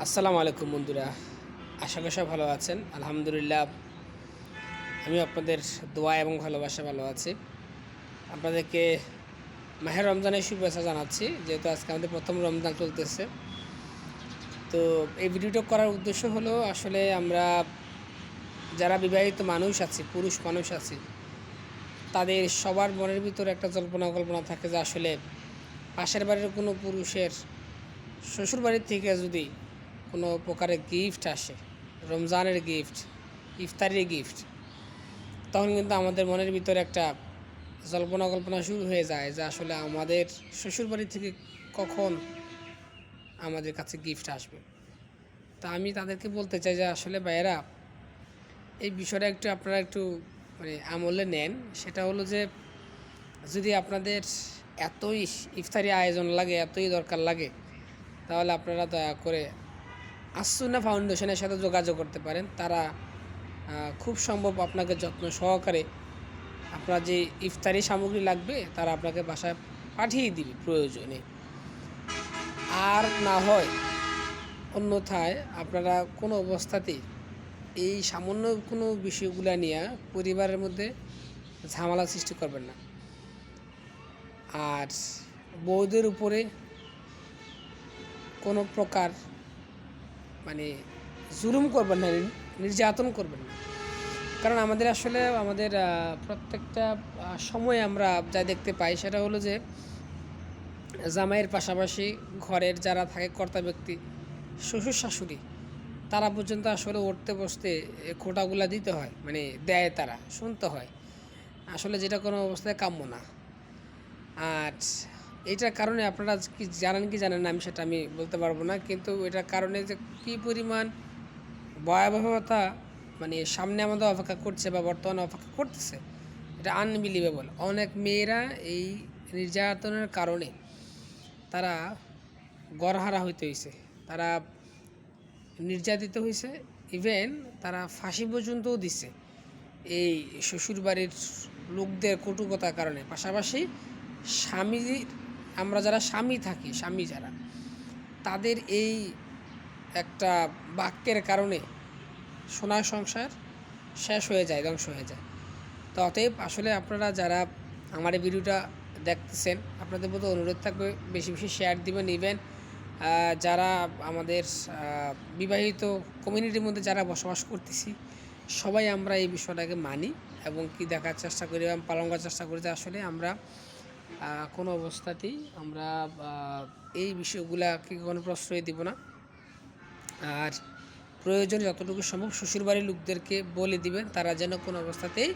আসসালামু আলাইকুম বন্ধুরা, আশা করি সব ভালো আছেন। আলহামদুলিল্লাহ আমি আপনাদের দোয়া এবং ভালোবাসা ভালো আছি। আপনাদেরকে মাহের রমজানের শুভেচ্ছা জানাচ্ছি, যেহেতু আজকে আমাদের প্রথম রমজান চলতেছে। তো এই ভিডিওটা করার উদ্দেশ্য হলো, আসলে আমরা যারা বিবাহিত মানুষ আছি, পুরুষ মানুষ আছি, তাদের সবার মনের ভিতরে একটা জল্পনা কল্পনা থাকে যে আসলে পাশের বাড়ির কোনো পুরুষের শ্বশুর বাড়ির থেকে যদি কোনো প্রকারের গিফট আসে, রমজানের গিফট ইফতারির গিফট তখন কিন্তু আমাদের মনের ভিতরে একটা জল্পনা কল্পনা শুরু হয়ে যায় যে আসলে আমাদের শ্বশুর বাড়ি থেকে কখন আমাদের কাছে গিফট আসবে। তা আমি তাদেরকে বলতে চাই যে আসলে ভাইয়েরা, এই বিষয়টা একটু আপনারা একটু মানে আমলে নেন। সেটা হলো যে যদি আপনাদের এতই ইফতারি আয়োজন লাগে, এতই দরকার লাগে, তাহলে আপনারা দয়া করে আসুনা ফাউন্ডেশনের সাথে যোগাযোগ করতে পারেন। তারা খুব সম্ভব আপনাকে যত্ন সহকারে আপনার যে ইফতারি সামগ্রী লাগবে, তারা আপনাকে বাসায় পাঠিয়ে দিবে প্রয়োজনে। আর না হয়, অন্যথায় আপনারা কোনো অবস্থাতেই এই সামান্য কোনো বিষয়গুলো নিয়ে পরিবারের মধ্যে ঝামেলা সৃষ্টি করবেন না। আর বউদের উপরে কোনো প্রকার মানে জুলুম করবেন না নির্যাতন করবেন না। কারণ আমাদের আসলে, আমাদের প্রত্যেকটা সময় আমরা যা দেখতে পাই সেটা হলো যে, জামাইয়ের পাশাপাশি ঘরের যারা থাকে কর্তা ব্যক্তি, শ্বশুর শাশুড়ি, তারা পর্যন্ত আসলে উঠতে বসতে খোটাগুলা দিতে হয় মানে দেয় তারা, শুনতে হয়। আসলে যেটা কোনো অবস্থায় কাম্য না। আর এটার কারণে আপনারা কি জানেন কি জানেন না আমি সেটা আমি বলতে পারব না, কিন্তু এটার কারণে যে কী পরিমাণ ভয়াবহতা মানে সামনে আমাদের অপেক্ষা করছে বা বর্তমানে অপেক্ষা করতেছে, এটা আনবিলিভেবল অনেক মেয়েরা এই নির্যাতনের কারণে তারা গড়হারা হইতে হয়েছে তারা নির্যাতিত হয়েছে ইভেন তারা ফাঁসি পর্যন্তও দিছে। এই শ্বশুরবাড়ির লোকদের কটুকতার কারণে, পাশাপাশি স্বামীর আমরা যারা স্বামী থাকি, স্বামী যারা, তাদের এই একটা বাক্যের কারণে সোনার সংসার শেষ হয়ে যায়, ধ্বংস হয়ে যায়। তো অতএব আসলে আপনারা যারা আমার এই ভিডিওটা দেখতেছেন, আপনাদের মতো অনুরোধ থাকবে বেশি বেশি শেয়ার দিবেন ইভেন যারা আমাদের বিবাহিত কমিউনিটির মধ্যে যারা বসবাস করতেছি, সবাই আমরা এই বিষয়টাকে মানি এবং কি দেখার চেষ্টা করি এবং পালন করার চেষ্টা করি যে আসলে আমরা কোনো অবস্থাতেই আমরা এই বিষয়গুলাকে কোনো প্রশ্রয় দিব না। আর প্রয়োজনে যতটুকু সম্ভব শ্বশুরবাড়ির লোকদেরকে বলে দিবেন, তারা যেন কোনো অবস্থাতেই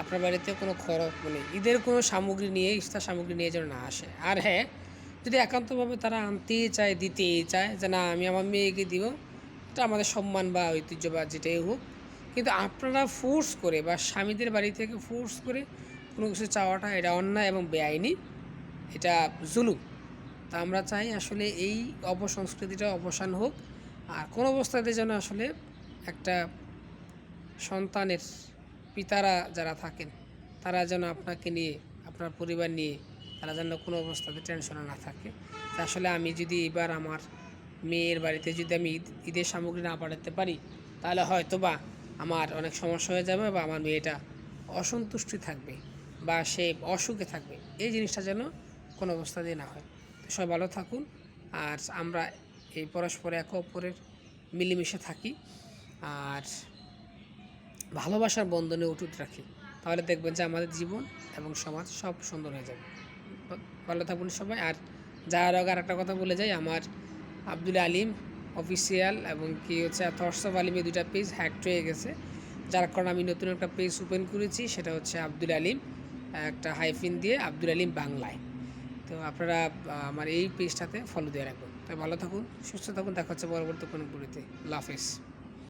আপনার বাড়িতে কোনো খরচ মানে ঈদের কোনো সামগ্রী নিয়ে ইস্তার সামগ্রী নিয়ে যেন না আসে। আর হ্যাঁ যদি একান্তভাবে তারা আনতেই চায়, দিতেই চায় যে না, আমি আমার মেয়েকে দিব, এটা আমাদের সম্মান বা ঐতিহ্য বা যেটাই হোক, কিন্তু আপনারা ফোর্স করে বা স্বামীদের বাড়ি থেকে ফোর্স করে কোনো কিছু চাওয়াটা এটা অন্যায় এবং বেআইনি, এটা জুলুম। তা আমরা চাই আসলে এই অপসংস্কৃতিটা অবসান হোক, আর কোনো অবস্থাতে যেন আসলে একটা সন্তানের পিতারা যারা থাকেন, তারা যেন আপনাকে নিয়ে, আপনার পরিবার নিয়ে, তারা যেন কোনো অবস্থাতে টেনশনে না থাকে। তা আসলে আমি যদি এবার আমার মেয়ের বাড়িতে যদি আমি ঈদ ঈদের সামগ্রী না পাঠাতে পারি, তাহলে হয়তো বা আমার অনেক সমস্যা হয়ে যাবে বা আমার মেয়েটা অসন্তুষ্টি থাকবে। বা সে অসুখে থাকবে, এই জিনিসটা যেন কোনো অবস্থাতেই না হয়। সবাই ভালো থাকুন। আর আমরা এই পরস্পরে একে অপরের মিলেমিশে থাকি। আর ভালোবাসার বন্ধনে অটুট রাখি। তাহলে দেখবেন যে আমাদের জীবন এবং সমাজ সব সুন্দর হয়ে যাবে। ভালো থাকুন সবাই। আর যাওয়ার আগে আরেকটা কথা বলে যাই, আমার আব্দুল আলিম অফিসিয়াল এবং কি হচ্ছে থটস অফ আলিম এই দুটা পেজ হ্যাক্ট হয়ে গেছে। যার কারণে আমি নতুন একটা পেজ ওপেন করেছি, সেটা হচ্ছে আব্দুল আলিম। একটা হাইফিন দিয়ে আব্দুল আলিম বাংলায়। তো আপনারা আমার এই পেজটাতে ফলো দিয়ে রাখবেন। তো ভালো থাকুন, সুস্থ থাকুন, দেখা হচ্ছে পরবর্তী কোনো আল্লাহ হাফেজ।